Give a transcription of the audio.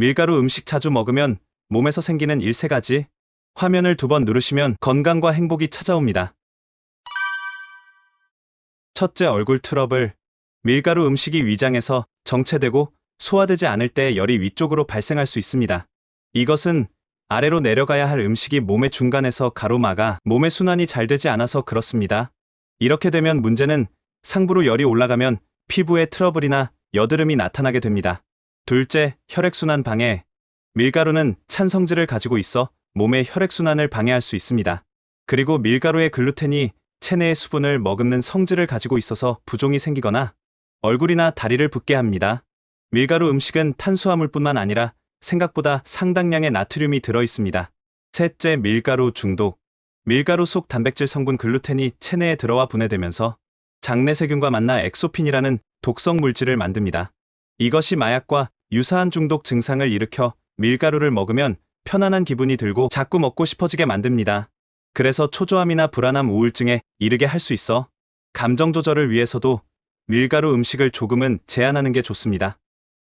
밀가루 음식 자주 먹으면 몸에서 생기는 일세가지. 화면을 두 번 누르시면 건강과 행복이 찾아옵니다. 첫째 얼굴 트러블. 밀가루 음식이 위장에서 정체되고 소화되지 않을 때 열이 위쪽으로 발생할 수 있습니다. 이것은 아래로 내려가야 할 음식이 몸의 중간에서 가로막아 몸의 순환이 잘 되지 않아서 그렇습니다. 이렇게 되면 문제는 상부로 열이 올라가면 피부에 트러블이나 여드름이 나타나게 됩니다. 둘째, 혈액순환 방해. 밀가루는 찬 성질을 가지고 있어 몸의 혈액순환을 방해할 수 있습니다. 그리고 밀가루의 글루텐이 체내의 수분을 머금는 성질을 가지고 있어서 부종이 생기거나 얼굴이나 다리를 붓게 합니다. 밀가루 음식은 탄수화물뿐만 아니라 생각보다 상당량의 나트륨이 들어 있습니다. 셋째, 밀가루 중독. 밀가루 속 단백질 성분 글루텐이 체내에 들어와 분해되면서 장내 세균과 만나 엑소핀이라는 독성 물질을 만듭니다. 이것이 마약과 유사한 중독 증상을 일으켜 밀가루를 먹으면 편안한 기분이 들고 자꾸 먹고 싶어지게 만듭니다. 그래서 초조함이나 불안함, 우울증에 이르게 할 수 있어 감정 조절을 위해서도 밀가루 음식을 조금은 제한하는 게 좋습니다.